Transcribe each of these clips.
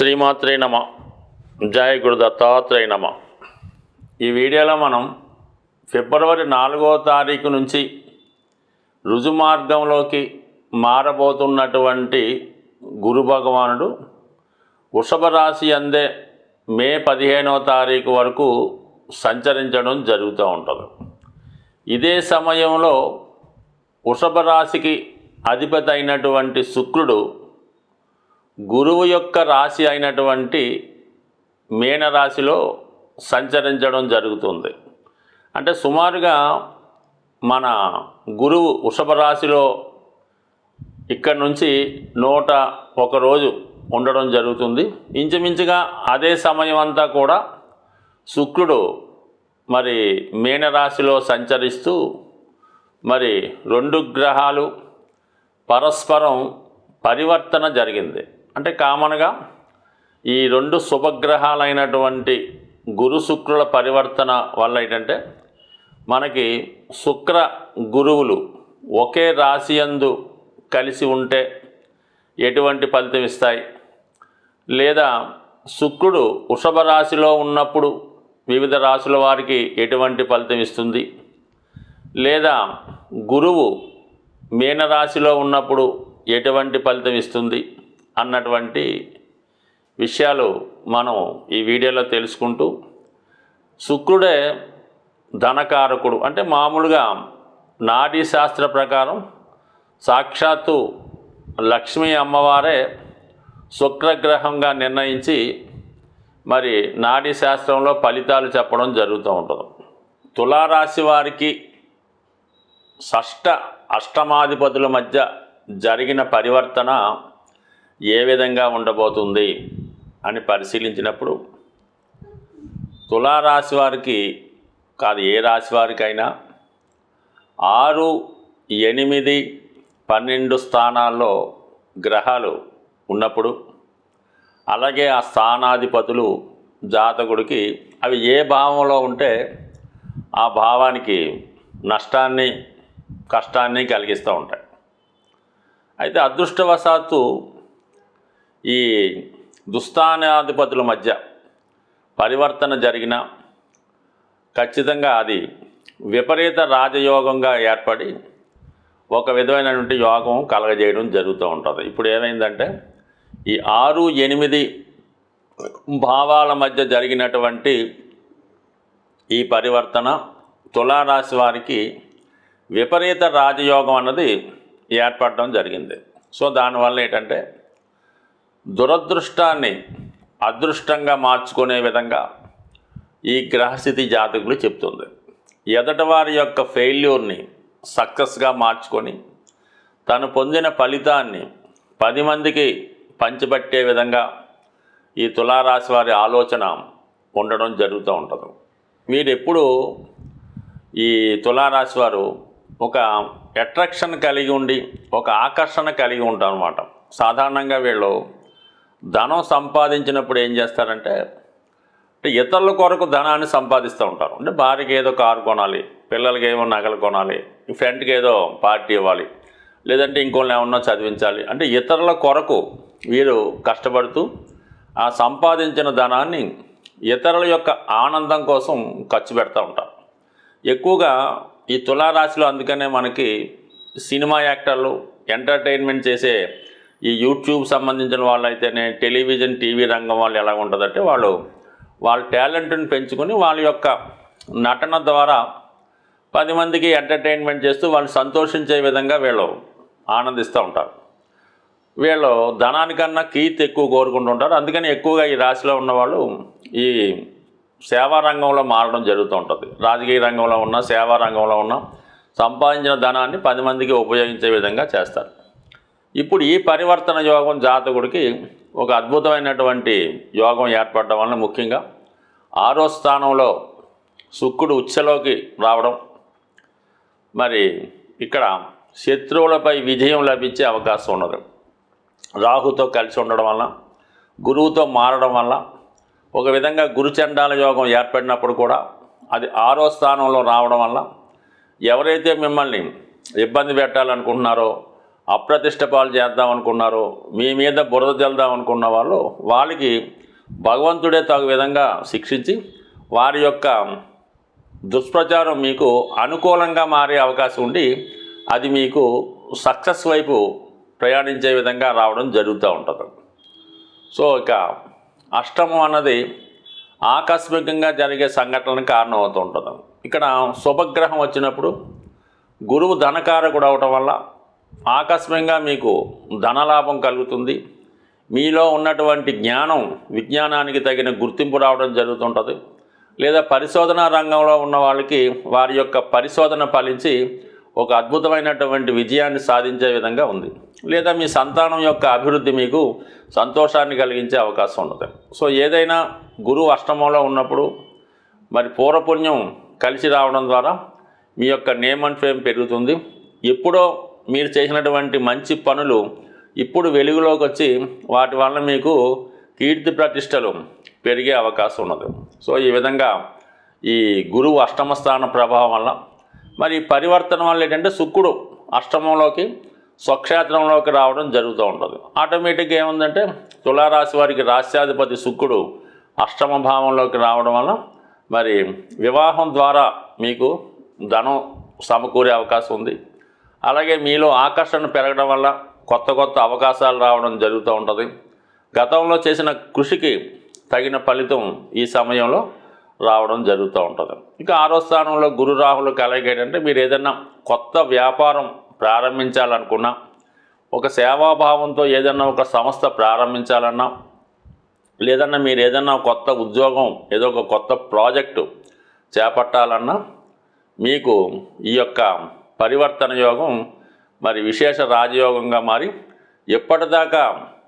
శ్రీమాత్రే నమ. జయ గురు దత్తాత్రేయ నమ. ఈ వీడియోలో మనం ఫిబ్రవరి నాలుగో తారీఖు నుంచి రుజుమార్గంలోకి మారబోతున్నటువంటి గురు భగవానుడు వృషభ రాశి అందే మే పదిహేనవ తారీఖు వరకు సంచరించడం జరుగుతూ ఉంటుంది. ఇదే సమయంలో వృషభ రాశికి అధిపతి అయినటువంటి శుక్రుడు గురువు యొక్క రాశి అయినటువంటి మీనరాశిలో సంచరించడం జరుగుతుంది. అంటే సుమారుగా మన గురువు వృషభ రాశిలో ఇక్కడ నుంచి నూట ఒక రోజు ఉండడం జరుగుతుంది. ఇంచుమించుగా అదే సమయం అంతా కూడా శుక్రుడు మరి మీనరాశిలో సంచరిస్తూ మరి రెండు గ్రహాలు పరస్పరం పరివర్తన జరిగింది. అంటే కామన్గా ఈ రెండు శుభగ్రహాలైనటువంటి గురు శుక్రుల పరివర్తన వల్ల ఏంటంటే మనకి శుక్ర గురువులు ఒకే రాశి యందు కలిసి ఉంటే ఎటువంటి ఫలితం ఇస్తాయి? లేదా శుక్రుడు వృషభ రాశిలో ఉన్నప్పుడు వివిధ రాశుల వారికి ఎటువంటి ఫలితం ఇస్తుంది? లేదా గురువు మీనరాశిలో ఉన్నప్పుడు ఎటువంటి ఫలితం ఇస్తుంది? అన్నటువంటి విషయాలు మనం ఈ వీడియోలో తెలుసుకుంటూ శుక్రుడే ధనకారకుడు. అంటే మామూలుగా నాడీ శాస్త్ర ప్రకారం సాక్షాత్తు లక్ష్మీ అమ్మవారే శుక్రగ్రహంగా నిర్ణయించి మరి నాడీ శాస్త్రంలో ఫలితాలు చెప్పడం జరుగుతూ ఉంటుంది. తులారాశి వారికి షష్ట అష్టమాధిపతుల మధ్య జరిగిన పరివర్తన ఏ విధంగా ఉండబోతుంది అని పరిశీలించినప్పుడు తులారాశి వారికి కాదు ఏ రాశి వారికైనా ఆరు ఎనిమిది పన్నెండు స్థానాల్లో గ్రహాలు ఉన్నప్పుడు అలాగే ఆ స్థానాధిపతులు జాతకుడికి అవి ఏ భావంలో ఉంటే ఆ భావానికి నష్టాన్ని కష్టాన్ని కలిగిస్తూ ఉంటాయి. అయితే అదృష్టవశాత్తు ఈ దుస్థానాధిపతుల మధ్య పరివర్తన జరిగిన ఖచ్చితంగా అది విపరీత రాజయోగంగా ఏర్పడి ఒక విధమైనటువంటి యోగం కలగజేయడం జరుగుతూ ఉంటుంది. ఇప్పుడు ఏమైందంటే ఈ ఆరు ఎనిమిది భావాల మధ్య జరిగినటువంటి ఈ పరివర్తన తులారాశి వారికి విపరీత రాజయోగం అన్నది ఏర్పడడం జరిగింది. సో దానివల్ల ఏంటంటే దురదృష్టాన్ని అదృష్టంగా మార్చుకునే విధంగా ఈ గ్రహస్థితి జాతకులు చెప్తుంది. ఎదటి వారి యొక్క ఫెయిల్యూర్ని సక్సెస్గా మార్చుకొని తను పొందిన ఫలితాన్ని పది మందికి పంచిపెట్టే విధంగా ఈ తులారాశి వారి ఆలోచన ఉండడం జరుగుతూ ఉంటుంది. మీరు ఎప్పుడు ఈ తులారాశి వారు ఒక అట్రాక్షన్ కలిగి ఉండి ఒక ఆకర్షణ కలిగి ఉంటారు అనమాట సాధారణంగా వీళ్ళు ధనం సంపాదించినప్పుడు ఏం చేస్తారంటే అంటే ఇతరుల కొరకు ధనాన్ని సంపాదిస్తూ ఉంటారు. అంటే భార్యకి ఏదో కారు కొనాలి పిల్లలకి ఏమో నగలు కొనాలి ఫ్రెండ్కి ఏదో పార్టీ ఇవ్వాలి లేదంటే ఇంకోళ్ళని ఏమన్నా చదివించాలి. అంటే ఇతరుల కొరకు వీరు కష్టపడుతూ ఆ సంపాదించిన ధనాన్ని ఇతరుల యొక్క ఆనందం కోసం ఖర్చు పెడతా ఉంటారు. ఎక్కువగా ఈ తులారాశిలో అందుకనే మనకి సినిమా యాక్టర్లు ఎంటర్టైన్మెంట్ చేసే ఈ యూట్యూబ్ సంబంధించిన వాళ్ళు అయితేనే టెలివిజన్ టీవీ రంగం వాళ్ళు ఎలా ఉంటుందంటే వాళ్ళు వాళ్ళ టాలెంట్ని పెంచుకొని వాళ్ళ యొక్క నటన ద్వారా పది మందికి ఎంటర్టైన్మెంట్ చేస్తూ వాళ్ళు సంతోషించే విధంగా వీళ్ళు ఆనందిస్తూ ఉంటారు. వీళ్ళు ధనానికన్నా కీర్తి ఎక్కువ కోరుకుంటుంటారు అందుకని ఎక్కువగా ఈ రాశిలో ఉన్నవాళ్ళు ఈ సేవా రంగంలో మారడం జరుగుతూ ఉంటుంది. రాజకీయ రంగంలో ఉన్న సేవా రంగంలో ఉన్న సంపాదించిన ధనాన్ని పది మందికి ఉపయోగించే విధంగా చేస్తారు. ఇప్పుడు ఈ పరివర్తన యోగం జాతకుడికి ఒక అద్భుతమైనటువంటి యోగం ఏర్పడడం వలన ముఖ్యంగా ఆరో స్థానంలో శుక్రుడు ఉచ్చలోకి రావడం మరి ఇక్కడ శత్రువులపై విజయం లభించే అవకాశం ఉన్నది. రాహుతో కలిసి ఉండడం వలన గురువుతో మారడం వల్ల ఒక విధంగా గురుచండాల యోగం ఏర్పడినప్పుడు కూడా అది ఆరో స్థానంలో రావడం వల్ల ఎవరైతే మిమ్మల్ని ఇబ్బంది పెట్టాలనుకుంటున్నారో అప్రతిష్ట పాలు చేద్దాం అనుకున్నారో మీ మీద బురద చల్దాం అనుకున్న వాళ్ళు వాళ్ళకి భగవంతుడే తగు విధంగా శిక్షించి వారి యొక్క దుష్ప్రచారం మీకు అనుకూలంగా మారే అవకాశం ఉండి అది మీకు సక్సెస్ వైపు ప్రయాణించే విధంగా రావడం జరుగుతూ ఉంటుంది. సో ఇక అష్టమం అన్నది ఆకస్మికంగా జరిగే సంఘటనలకు కారణం అవుతూ ఉంటుంది. ఇక్కడ శుభగ్రహం వచ్చినప్పుడు గురువు ధనకారకుడు అవటం వల్ల ఆకస్మికంగా మీకు ధనలాభం కలుగుతుంది. మీలో ఉన్నటువంటి జ్ఞానం విజ్ఞానానికి తగిన గుర్తింపు రావడం జరుగుతుంటుంది. లేదా పరిశోధన రంగంలో ఉన్న వాళ్ళకి వారి యొక్క పరిశోధన ఫలించి ఒక అద్భుతమైనటువంటి విజయాన్ని సాధించే విధంగా ఉంది. లేదా మీ సంతానం యొక్క అభివృద్ధి మీకు సంతోషాన్ని కలిగించే అవకాశం ఉండదు సో ఏదైనా గురువు అష్టమంలో ఉన్నప్పుడు మరి పూర్వపుణ్యం కలిసి రావడం ద్వారా మీ యొక్క నేమ్ అండ్ ఫేమ్ పెరుగుతుంది. ఎప్పుడో మీరు చేసినటువంటి మంచి పనులు ఇప్పుడు వెలుగులోకి వచ్చి వాటి వల్ల మీకు కీర్తి ప్రతిష్టలు పెరిగే అవకాశం ఉన్నది. సో ఈ విధంగా ఈ గురువు అష్టమ స్థాన ప్రభావం వల్ల మరి పరివర్తన వల్ల ఏంటంటే శుక్రుడు అష్టమంలోకి స్వక్షేత్రంలోకి రావడం జరుగుతూ ఉంటుంది. ఆటోమేటిక్గా ఏముందంటే తులారాశి వారికి రాశ్యాధిపతి శుక్రుడు అష్టమ భావంలోకి రావడం వల్ల మరి వివాహం ద్వారా మీకు ధనం సమకూరే అవకాశం ఉంది. అలాగే మీలో ఆకర్షణ పెరగడం వల్ల కొత్త కొత్త అవకాశాలు రావడం జరుగుతూ ఉంటుంది. గతంలో చేసిన కృషికి తగిన ఫలితం ఈ సమయంలో రావడం జరుగుతూ ఉంటుంది. ఇక ఆరో స్థానంలో గురు రాహులు కలయిక ఏంటంటే మీరు ఏదైనా కొత్త వ్యాపారం ప్రారంభించాలనుకున్నా ఒక సేవాభావంతో ఏదన్నా ఒక సంస్థ ప్రారంభించాలన్నా లేదన్నా మీరు ఏదన్నా కొత్త ఉద్యోగం ఏదో ఒక కొత్త ప్రాజెక్టు చేపట్టాలన్నా మీకు ఈ యొక్క పరివర్తన యోగం మరి విశేష రాజయోగంగా మారి ఎప్పటిదాకా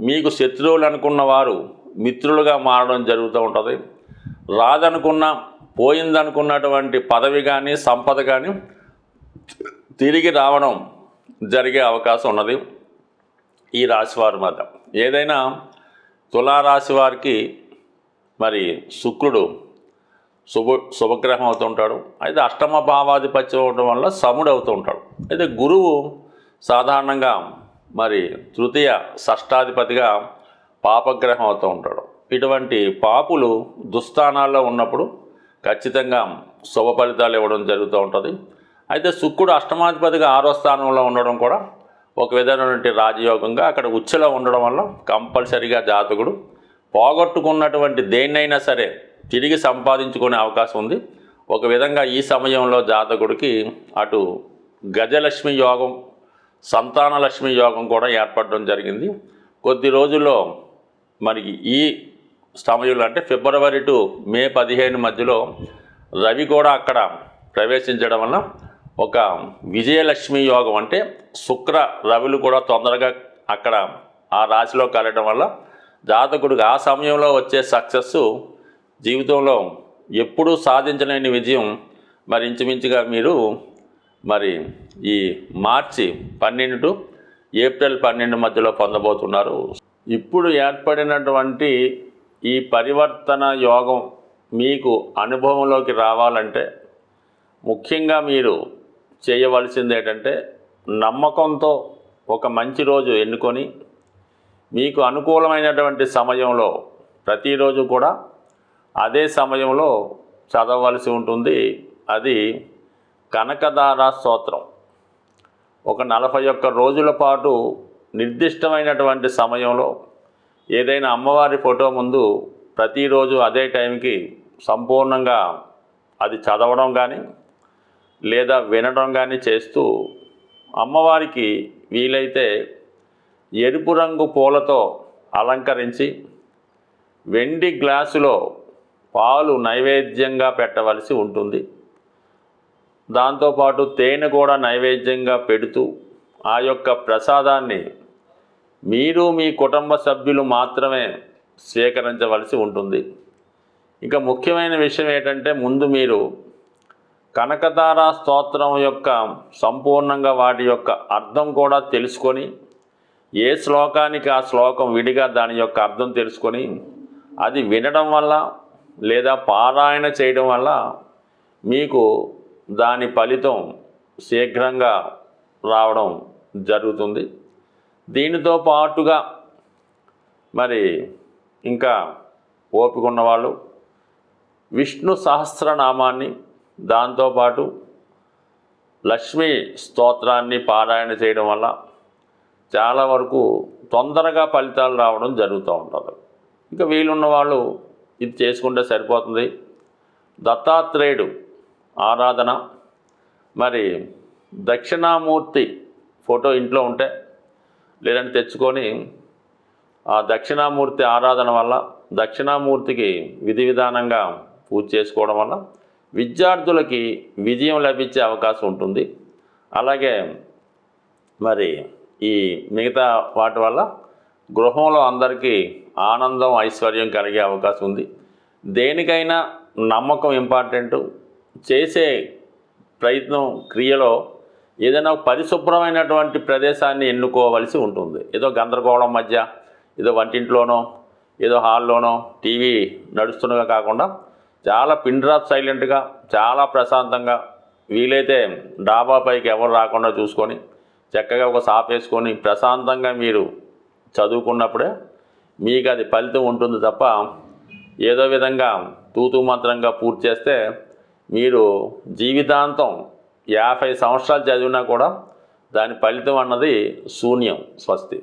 మీకు శత్రువులు అనుకున్న వారు మిత్రులుగా మారడం జరుగుతూ ఉంటుంది. రాదనుకున్న పోయిందనుకున్నటువంటి పదవి కానీ సంపద కానీ తిరిగి రావడం జరిగే అవకాశం ఉన్నది ఈ రాశి వారి మధ్య ఏదైనా తులారాశి వారికి మరి శుక్రుడు శుభ శుభగ్రహం అవుతూ ఉంటాడు అయితే అష్టమ భావాధిపత్యం అవడం వల్ల సముడు అవుతూ ఉంటాడు అయితే గురువు సాధారణంగా మరి తృతీయ షష్టాధిపతిగా పాపగ్రహం అవుతూ ఉంటాడు ఇటువంటి పాపులు దుస్థానాల్లో ఉన్నప్పుడు ఖచ్చితంగా శుభ ఫలితాలు ఇవ్వడం జరుగుతూ ఉంటుంది. అయితే శుక్రుడు అష్టమాధిపతిగా ఆరో స్థానంలో ఉండడం కూడా ఒక విధమైనటువంటి రాజయోగంగా అక్కడ ఉచ్చలో ఉండడం వల్ల కంపల్సరిగా జాతకుడు పోగొట్టుకున్నటువంటి దేన్నైనా సరే తిరిగి సంపాదించుకునే అవకాశం ఉంది. ఒక విధంగా ఈ సమయంలో జాతకుడికి అటు గజలక్ష్మి యోగం సంతానలక్ష్మి యోగం కూడా ఏర్పడడం జరిగింది. కొద్ది రోజుల్లో మనకి ఈ సమయంలో అంటే ఫిబ్రవరి టు మే పదిహేను మధ్యలో రవి కూడా అక్కడ ప్రవేశించడం వల్ల ఒక విజయలక్ష్మి యోగం అంటే శుక్ర రవిలు కూడా తొందరగా అక్కడ ఆ రాశిలో కలగడం వల్ల జాతకుడికి ఆ సమయంలో వచ్చే సక్సెస్ జీవితంలో ఎప్పుడూ సాధించలేని విజయం మరి ఇంచుమించుగా మీరు మరి ఈ మార్చి పన్నెండు టు ఏప్రిల్ పన్నెండు మధ్యలో పొందబోతున్నారు. ఇప్పుడు ఏర్పడినటువంటి ఈ పరివర్తన యోగం మీకు అనుభవంలోకి రావాలంటే ముఖ్యంగా మీరు చేయవలసింది ఏంటంటే నమ్మకంతో ఒక మంచి రోజు ఎన్నుకొని మీకు అనుకూలమైనటువంటి సమయంలో ప్రతిరోజు కూడా అదే సమయంలో చదవలసి ఉంటుంది. అది కనకదార స్తోత్రం. ఒక నలభై ఒక్క రోజుల పాటు నిర్దిష్టమైనటువంటి సమయంలో ఏదైనా అమ్మవారి ఫోటో ముందు ప్రతిరోజు అదే టైంకి సంపూర్ణంగా అది చదవడం కానీ లేదా వినడం కానీ చేస్తూ అమ్మవారికి వీలైతే ఎరుపు రంగు పూలతో అలంకరించి వెండి గ్లాసులో పాలు నైవేద్యంగా పెట్టవలసి ఉంటుంది. దాంతోపాటు తేనె కూడా నైవేద్యంగా పెడుతూ ఆ యొక్క ప్రసాదాన్ని మీరు మీ కుటుంబ సభ్యులు మాత్రమే స్వీకరించవలసి ఉంటుంది. ఇంకా ముఖ్యమైన విషయం ఏంటంటే ముందు మీరు కనకతార స్తోత్రం యొక్క సంపూర్ణంగా వాటి యొక్క అర్థం కూడా తెలుసుకొని ఏ శ్లోకానికి ఆ శ్లోకం విడిగా దాని యొక్క అర్థం తెలుసుకొని అది వినడం వల్ల లేదా పారాయణ చేయడం వల్ల మీకు దాని ఫలితం శీఘ్రంగా రావడం జరుగుతుంది. దీనితో పాటుగా మరి ఇంకా ఓపిక ఉన్నవాళ్ళు విష్ణు సహస్రనామాన్ని దాంతోపాటు లక్ష్మీ స్తోత్రాన్ని పారాయణ చేయడం వల్ల చాలా వరకు తొందరగా ఫలితాలు రావడం జరుగుతూ ఉంటుంది. ఇంకా వీలున్న వాళ్ళు ఇది చేసుకుంటే సరిపోతుంది. దత్తాత్రేయుడు ఆరాధన. మరి దక్షిణామూర్తి ఫోటో ఇంట్లో ఉంటే లేదంటే తెచ్చుకొని ఆ దక్షిణామూర్తి ఆరాధన వల్ల దక్షిణామూర్తికి విధి విధానంగా పూజ చేసుకోవడం వల్ల విద్యార్థులకి విజయం లభించే అవకాశం ఉంటుంది. అలాగే మరి ఈ మిగతా వాటి వల్ల గృహంలో అందరికీ ఆనందం ఐశ్వర్యం కలిగే అవకాశం ఉంది. దేనికైనా నమ్మకం ఇంపార్టెంట్ చేసే ప్రయత్నం క్రియలో ఏదైనా పరిశుభ్రమైనటువంటి ప్రదేశాన్ని ఎన్నుకోవలసి ఉంటుంది. ఏదో గందరగోళం మధ్య ఏదో వంటింట్లోనో ఏదో హాల్లోనో టీవీ నడుస్తున్నగా కాకుండా చాలా పిన్ డ్రాప్ సైలెంట్గా చాలా ప్రశాంతంగా వీలైతే డాబా పైకి ఎవరు రాకుండా చూసుకొని చక్కగా ఒక సాప్ వేసుకొని ప్రశాంతంగా మీరు చదువుకున్నప్పుడే మీకు అది ఫలితం ఉంటుంది తప్ప ఏదో విధంగా తూతూ మంత్రంగా పూర్తి చేస్తే మీరు జీవితాంతం యాభై సంవత్సరాలు చదివినా కూడా దాని ఫలితం అన్నది శూన్యం స్వస్తి.